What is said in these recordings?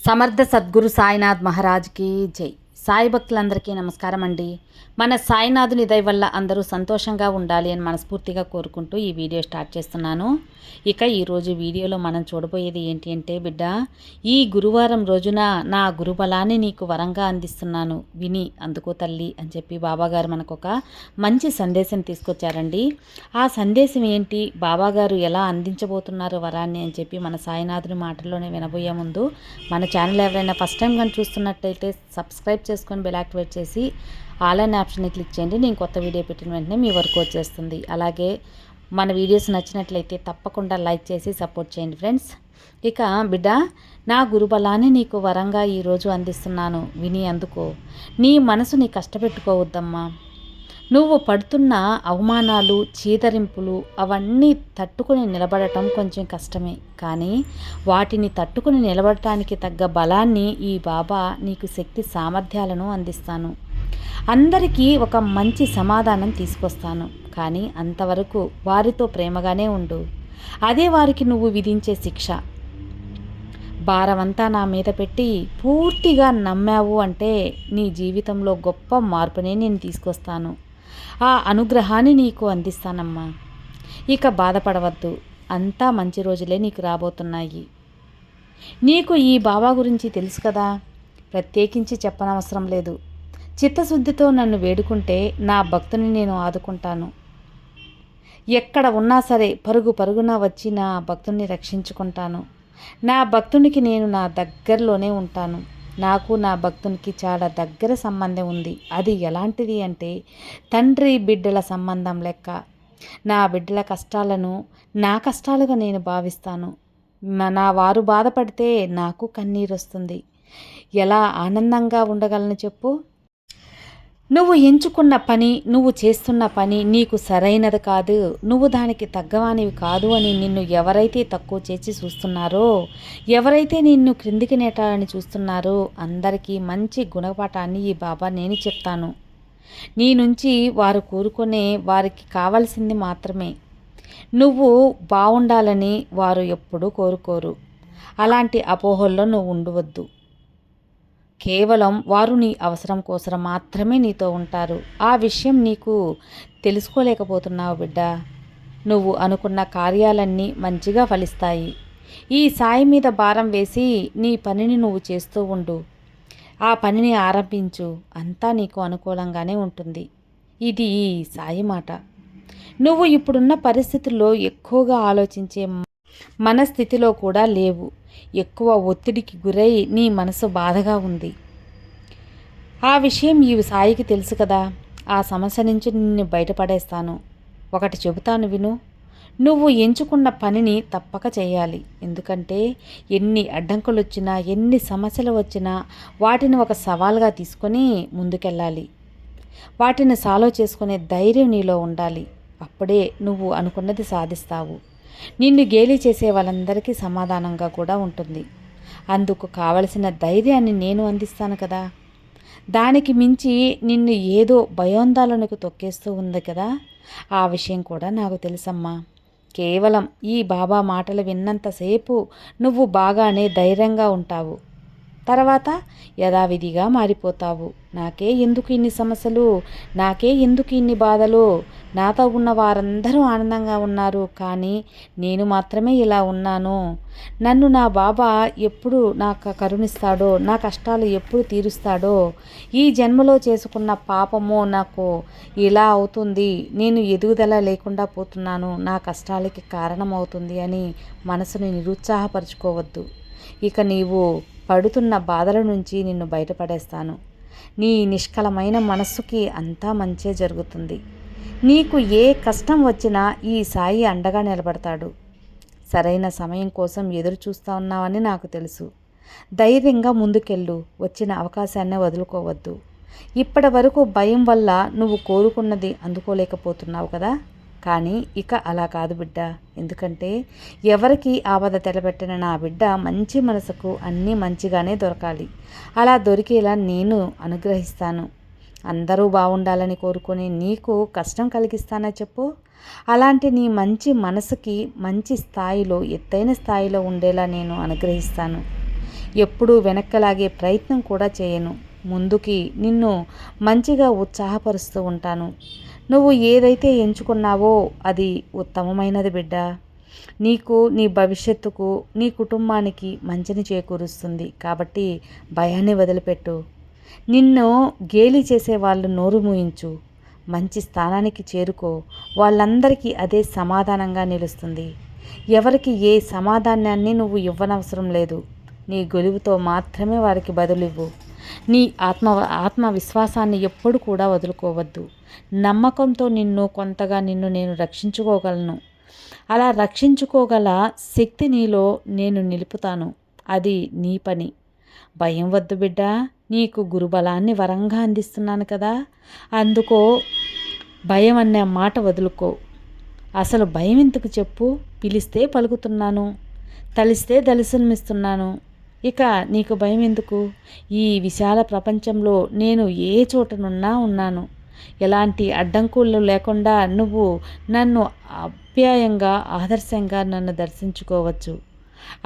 సమర్థ సద్గురు సాయినాథ్ మహారాజ్కి జై సాయి భక్తులందరికీ నమస్కారం అండి మన సాయినాథుని దయ వల్ల అందరూ సంతోషంగా ఉండాలి అని మనస్ఫూర్తిగా కోరుకుంటూ ఈ వీడియో స్టార్ట్ చేస్తున్నాను. ఇక ఈరోజు వీడియోలో మనం చూడబోయేది ఏంటి అంటే బిడ్డ ఈ గురువారం రోజున నా గురుబలాన్ని నీకు వరంగా అందిస్తున్నాను. విని అందుకో తల్లి అని చెప్పి బాబాగారు మనకు ఒక మంచి సందేశం తీసుకొచ్చారండి. ఆ సందేశం ఏంటి? బాబాగారు ఎలా అందించబోతున్నారు వరాన్ని అని చెప్పి మన సాయినాథుని మాటల్లోనే వినబోయే ముందు మన ఛానల్ ఎవరైనా ఫస్ట్ టైం కానీ చూస్తున్నట్టయితే సబ్స్క్రైబ్ చేసుకొని బెల్ యాక్టివేట్ చేసి ఆల్ అనే ఆప్షన్ని క్లిక్ చేయండి. నేను కొత్త వీడియో పెట్టిన వెంటనే మీ వరకు వచ్చేస్తుంది. అలాగే మన వీడియోస్ నచ్చినట్లయితే తప్పకుండా లైక్ చేసి సపోర్ట్ చేయండి ఫ్రెండ్స్ ఇక బిడ్డ నా గురుబలాన్ని నీకు వరంగా ఈరోజు అందిస్తున్నాను. విని అందుకో. నీ మనసుని కష్టపెట్టుకోవద్దమ్మా. నువ్వు పడుతున్న అవమానాలు చీదరింపులు అవన్నీ తట్టుకుని నిలబడటం కొంచెం కష్టమే. కానీ వాటిని తట్టుకుని నిలబడటానికి తగ్గ బలాన్ని ఈ బాబా నీకు శక్తి సామర్థ్యాలను అందిస్తాను. అందరికీ ఒక మంచి సమాధానం తీసుకొస్తాను. కానీ అంతవరకు వారితో ప్రేమగానే ఉండు. అదే వారికి నువ్వు విధించే శిక్ష. భారమంతా నా మీద పెట్టి పూర్తిగా నమ్మావు అంటే నీ జీవితంలో గొప్ప మార్పునే నేను తీసుకొస్తాను. ఆ అనుగ్రహాన్ని నీకు అందిస్తానమ్మా. ఇక బాధపడవద్దు. అంతా మంచి రోజులే నీకు రాబోతున్నాయి. నీకు ఈ బాబా గురించి తెలుసు కదా? ప్రత్యేకించి చెప్పనవసరం లేదు. చిత్తశుద్ధితో నన్ను వేడుకుంటే నా భక్తుని నేను ఆదుకుంటాను. ఎక్కడ ఉన్నా సరే పరుగు పరుగున వచ్చి నా భక్తుని రక్షించుకుంటాను. నా భక్తునికి నేను నా దగ్గరలోనే ఉంటాను. నాకు నా భక్తునికి చాలా దగ్గర సంబంధం ఉంది. అది ఎలాంటిది అంటే తండ్రి బిడ్డల సంబంధం లెక్క. నా బిడ్డల కష్టాలను నా కష్టాలుగా నేను భావిస్తాను. నా వారు బాధపడితే నాకు కన్నీరు వస్తుంది ఎలా ఆనందంగా ఉండగలను చెప్పు? నువ్వు ఎంచుకున్న పని నువ్వు చేస్తున్న పని నీకు సరైనది కాదు. నువ్వు దానికి తగ్గవానివి కాదు అని నిన్ను ఎవరైతే తక్కువ చేసి చూస్తున్నారో ఎవరైతే నిన్ను క్రిందికి నేటాలని చూస్తున్నారో అందరికీ మంచి గుణపాఠాన్ని ఈ బాబా నేను చెప్తాను. నీ నుంచి వారు కోరుకునే వారికి కావలసింది మాత్రమే. నువ్వు బాగుండాలని వారు ఎప్పుడూ కోరుకోరు. అలాంటి అపోహల్లో నువ్వు ఉండవద్దు. కేవలం వారు నీ అవసరం కోసం మాత్రమే నీతో ఉంటారు. ఆ విషయం నీకు తెలుసుకోలేకపోతున్నావు బిడ్డ. నువ్వు అనుకున్న కార్యాలన్నీ మంచిగా ఫలిస్తాయి. ఈ సాయి మీద భారం వేసి నీ పనిని నువ్వు చేస్తూ ఉండు. ఆ పనిని ఆరంభించు. అంతా నీకు అనుకూలంగానే ఉంటుంది. ఇది ఈ సాయి మాట. నువ్వు ఇప్పుడున్న పరిస్థితుల్లో ఎక్కువగా ఆలోచించే మనస్థితిలో కూడా లేవు. ఎక్కువ ఒత్తిడికి గురై నీ మనసు బాధగా ఉంది. ఆ విషయం ఈ సాయికి తెలుసు కదా. ఆ సమస్య నుంచి నిన్ను బయటపడేస్తాను. ఒకటి చెబుతాను విను. నువ్వు ఎంచుకున్న పనిని తప్పక చేయాలి. ఎందుకంటే ఎన్ని అడ్డంకులు వచ్చినా ఎన్ని సమస్యలు వచ్చినా వాటిని ఒక సవాల్గా తీసుకొని ముందుకెళ్ళాలి. వాటిని సాల్వ్ చేసుకునే ధైర్యం నీలో ఉండాలి. అప్పుడే నువ్వు అనుకున్నది సాధిస్తావు. నిన్ను గేలి చేసే వాళ్ళందరికీ సమాధానంగా కూడా ఉంటుంది. అందుకు కావలసిన ధైర్యాన్ని నేను అందిస్తాను కదా. దానికి మించి నిన్ను ఏదో భయోందాలకు తొక్కేస్తూ ఉంది కదా. ఆ విషయం కూడా నాకు తెలుసమ్మా. కేవలం ఈ బాబా మాటలు విన్నంతసేపు నువ్వు బాగానే ధైర్యంగా ఉంటావు. తర్వాత యథావిధిగా మారిపోతావు. నాకే ఎందుకు ఇన్ని సమస్యలు? నాకే ఎందుకు ఇన్ని బాధలు? నాతో ఉన్న వారందరూ ఆనందంగా ఉన్నారు. కానీ నేను మాత్రమే ఇలా ఉన్నాను. నన్ను నా బాబా ఎప్పుడు నాకు కరుణిస్తాడో నా కష్టాలు ఎప్పుడు తీరుస్తాడో ఈ జన్మలో చేసుకున్న పాపము నాకు ఇలా అవుతుంది. నేను ఎదుగుదల లేకుండా పోతున్నాను. నా కష్టాలకి కారణమవుతుంది అని మనసుని నిరుత్సాహపరుచుకోవద్దు. ఇక నీవు పడుతున్న బాధల నుంచి నిన్ను బయటపడేస్తాను. నీ నిష్కలమైన మనస్సుకి అంతా మంచే జరుగుతుంది. నీకు ఏ కష్టం వచ్చినా ఈ సాయి అండగా నిలబడతాడు. సరైన సమయం కోసం ఎదురు చూస్తా ఉన్నావని నాకు తెలుసు. ధైర్యంగా ముందుకెళ్ళు. వచ్చిన అవకాశాన్ని వదులుకోవద్దు. ఇప్పటి వరకు భయం వల్ల నువ్వు కోరుకున్నది అందుకోలేకపోతున్నావు కదా? కానీ ఇక అలా కాదు బిడ్డ. ఎందుకంటే ఎవరికి ఆపద తెలబెట్టిన నా బిడ్డ మంచి మనసుకు అన్నీ మంచిగానే దొరకాలి. అలా దొరికేలా నేను అనుగ్రహిస్తాను. అందరూ బాగుండాలని కోరుకొని నీకు కష్టం కలిగిస్తానా చెప్పు? అలాంటి నీ మంచి మనసుకి మంచి స్థాయిలో ఎత్తైన స్థాయిలో ఉండేలా నేను అనుగ్రహిస్తాను. ఎప్పుడూ వెనక్కలాగే ప్రయత్నం కూడా చేయను. ముందుకి నిన్ను మంచిగా ఉత్సాహపరుస్తూ ఉంటాను. నువ్వు ఏదైతే ఎంచుకున్నావో అది ఉత్తమమైనది బిడ్డ. నీకు నీ భవిష్యత్తుకు నీ కుటుంబానికి మంచిని చేకూరుస్తుంది. కాబట్టి భయాన్ని వదిలిపెట్టు. నిన్ను గేలి చేసే వాళ్ళు నోరు మూయించు. మంచి స్థానానికి చేరుకో. వాళ్ళందరికీ అదే సమాధానంగా నిలుస్తుంది. ఎవరికి ఏ సమాధానాన్ని నువ్వు ఇవ్వనవసరం లేదు. నీ గొలువుతో మాత్రమే వారికి బదులివ్వు. నీ ఆత్మ ఆత్మవిశ్వాసాన్ని ఎప్పుడు కూడా వదులుకోవద్దు. నమ్మకంతో నిన్ను కొంతగా నిన్ను నేను రక్షించుకోగలను. అలా రక్షించుకోగల శక్తి నీలో నేను నిలుపుతాను. అది నీ పని. భయం వద్దు బిడ్డ నీకు గురుబలాన్ని వరంగా అందిస్తున్నాను కదా. అందుకో భయం అనే మాట వదులుకో. అసలు భయం ఎందుకు చెప్పు? పిలిస్తే పలుకుతున్నాను. తలిస్తే దర్శనమిస్తున్నాను ఇక నీకు భయం ఎందుకు ఈ విశాల ప్రపంచంలో నేను ఏ చోటనున్నా ఉన్నాను. ఎలాంటి అడ్డంకులు లేకుండా నువ్వు నన్ను అప్యాయంగా ఆదర్శంగా నన్ను దర్శించుకోవచ్చు.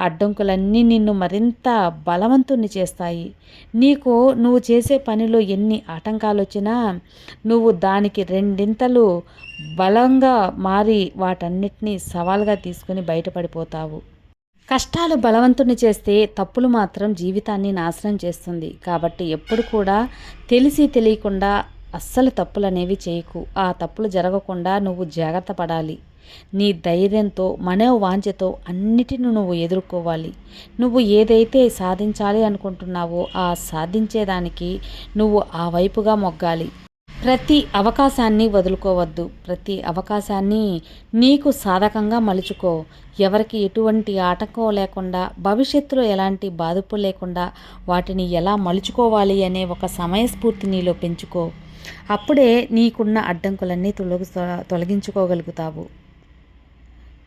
అడ్డంకులన్నీ నిన్ను మరింత బలవంతుని చేస్తాయి. నీకు నువ్వు చేసే పనిలో ఎన్ని ఆటంకాలు వచ్చినా నువ్వు దానికి రెండింతలు బలంగా మారి వాటన్నిటినీ సవాల్గా తీసుకుని బయటపడిపోతావు. కష్టాలు బలవంతుని చేస్తే తప్పులు మాత్రం జీవితాన్ని నాశనం చేస్తుంది. కాబట్టి ఎప్పుడు కూడా తెలిసి తెలియకుండా అస్సలు తప్పులు అనేవి చేయకు. ఆ తప్పులు జరగకుండా నువ్వు జాగ్రత్త పడాలి. నీ ధైర్యంతో మనోవాంఛతో అన్నిటిని నువ్వు ఎదుర్కోవాలి. నువ్వు ఏదైతే సాధించాలి అనుకుంటున్నావో ఆ సాధించేదానికి నువ్వు ఆ వైపుగా మొగ్గాలి. ప్రతి అవకాశాన్ని వదులుకోవద్దు. ప్రతి అవకాశాన్ని నీకు సాధకంగా మలుచుకో. ఎవరికి ఎటువంటి ఆటంకం లేకుండా భవిష్యత్తులో ఎలాంటి బాధపు లేకుండా వాటిని ఎలా మలుచుకోవాలి అనే ఒక సమయస్ఫూర్తి నీలో పెంచుకో. అప్పుడే నీకున్న అడ్డంకులన్నీ తొలగి తొలగించుకోగలుగుతావు.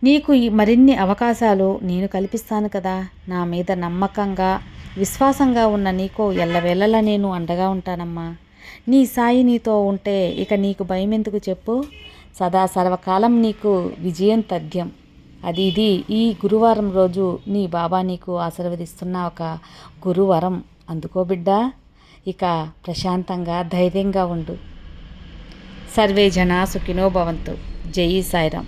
నీకు ఈ మరిన్ని అవకాశాలు నేను కల్పిస్తాను కదా. నా మీద నమ్మకంగా విశ్వాసంగా ఉన్న నీకు ఎల్లవేళలా నేను అండగా ఉంటానమ్మా. నీ సాయి నీతో ఉంటే ఇక నీకు భయం ఎందుకు చెప్పు? సదా సర్వకాలం నీకు విజయం తథ్యం అది ఇది. ఈ గురువారం రోజు నీ బాబా నీకు ఆశీర్వదిస్తున్న ఒక గురువరం. అందుకో బిడ్డ ఇక ప్రశాంతంగా ధైర్యంగా ఉండు. సర్వే జనా సుఖినో భవంతు. జై సాయిరామ్.